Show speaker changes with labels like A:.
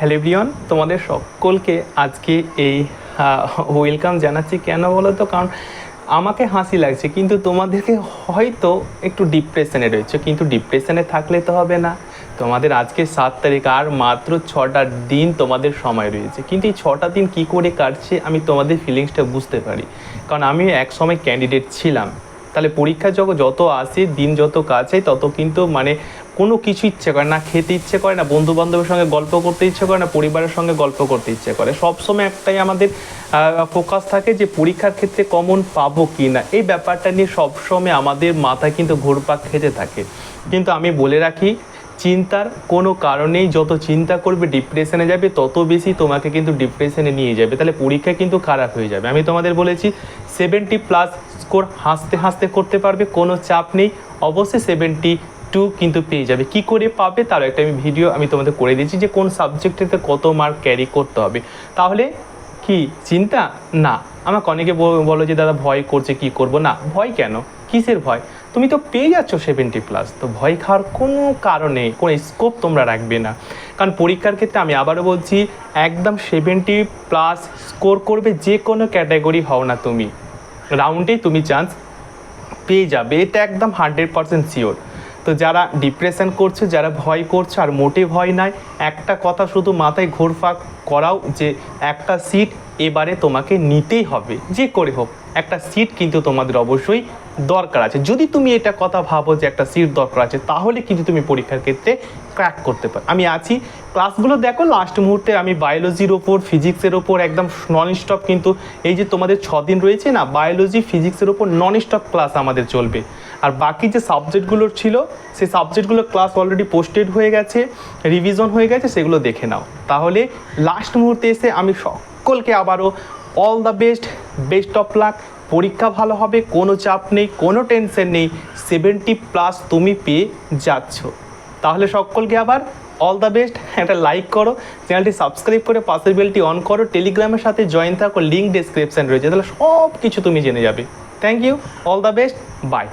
A: Hello তোমাদের সকলকে আজকে এই ওয়েলকাম জানাচ্ছি। কেন বলো তো? কারণ আমাকে হাসি লাগছে, কিন্তু তোমাদেরকে হয়তো একটু ডিপ্রেশনে রয়েছে। কিন্তু ডিপ্রেশনে থাকলে তো হবে না। তোমাদের আজকে সাত তারিখ, আর মাত্র ছটা দিন তোমাদের সময় রয়েছে। কিন্তু এই ছটা দিন কি করে কাটছে, আমি তোমাদের ফিলিংসটা বুঝতে পারি। কারণ আমি এক সময় ক্যান্ডিডেট ছিলাম। তাহলে পরীক্ষার যখন যত আসে, দিন যত কাছে, তত কিন্তু মানে কোনো কিছু ইচ্ছে করে না, খেতে ইচ্ছে করে না বন্ধু বান্ধবের সঙ্গে গল্প করতে ইচ্ছে করে না, পরিবারের সঙ্গে গল্প করতে ইচ্ছে করে। সবসময় একটাই আমাদের ফোকাস থাকে যে পরীক্ষার ক্ষেত্রে কমন পাবো কি না এই ব্যাপারটা নিয়ে সবসময় আমাদের মাথা কিন্তু ঘুরপাক খেতে থাকে। কিন্তু আমি বলে রাখি চিন্তার কোনো কারণেই যত চিন্তা করবে ডিপ্রেশনে যাবে, তত বেশি তোমাকে কিন্তু ডিপ্রেশনে নিয়ে যাবে। তাহলে পরীক্ষা কিন্তু খারাপ হয়ে যাবে। আমি তোমাদের বলেছি সেভেন্টি প্লাস স্কোর হাসতে হাসতে করতে পারবে, কোনো চাপ নেই। অবশ্যই সেভেন্টি টু কিন্তু পেয়ে যাবে। কি করে পাবে তার একটা আমি ভিডিও আমি তোমাদের করে দিয়েছি যে কোন সাবজেক্টেতে কত মার্ক ক্যারি করতে হবে। তাহলে কি, চিন্তা? না। আমাকে অনেকে বল- যে, দাদা, ভয় করছে, কি করব? না। ভয় কেন? কিসের ভয়? তুমি তো পেয়ে যাচ্ছ সেভেন্টি প্লাস তো ভয় খাওয়ার কোনো কারণে, কোনো স্কোপ তোমরা রাখবে না। কারণ পরীক্ষার ক্ষেত্রে আমি আবারও বলছি, একদম সেভেন্টি প্লাস স্কোর করবে যে কোনো ক্যাটাগরি হও না তুমি। রাউন্ডেই তুমি চান্স পেয়ে যাবে, এটা একদম হান্ড্রেড পার্সেন্ট শিওর তো যারা ডিপ্রেশন করছে, যারা ভয় করছে, আর মোটে ভয় নাই, একটা কথা শুধু মাথায় ঘোরফাক করাও যে একটা সিট এবারে তোমাকে নিতেই হবে, যে করে হোক, একটা সিট কিন্তু তোমাদের অবশ্যই দরকার আছে। যদি তুমি এটা কথা ভাবো যে একটা সিট দরকার আছে, তাহলে কিন্তু তুমি পরীক্ষার ক্ষেত্রে ক্র্যাক করতে পারো। আমি আছি। ক্লাসগুলো দেখো লাস্ট মুহূর্তে আমি বায়োলজির ওপর ফিজিক্সের ওপর একদম নন স্টপ কিন্তু এই যে তোমাদের ছ দিন রয়েছে না বায়োলজি ফিজিক্সের ওপর নন স্টপ ক্লাস আমাদের চলবে। আর বাকি যে সাবজেক্টগুলোর ছিল, সেই সাবজেক্টগুলো ক্লাস অলরেডি পোস্টেড হয়ে গেছে রিভিশন হয়ে গেছে, সেগুলো দেখে নাও। তাহলে লাস্ট মুহূর্তে এসে আমি সকলকে আবারও all the best best of luck পরীক্ষা ভালো হবে, কোনো চাপ নেই, কোনো টেনশন নেই সেভেন্টি প্লাস তুমি পেয়ে যাচ্ছ। তাহলে সকলকে আবার অল দ্য বেস্ট একটা লাইক করো চ্যানেলটি সাবস্ক্রাইব করে পাশের বেলটি অন করো টেলিগ্রামের সাথে জয়েন থাকো লিঙ্ক ডিসক্রিপশান রয়েছে, তাহলে সব কিছু তুমি জেনে যাবে। Thank you all the best bye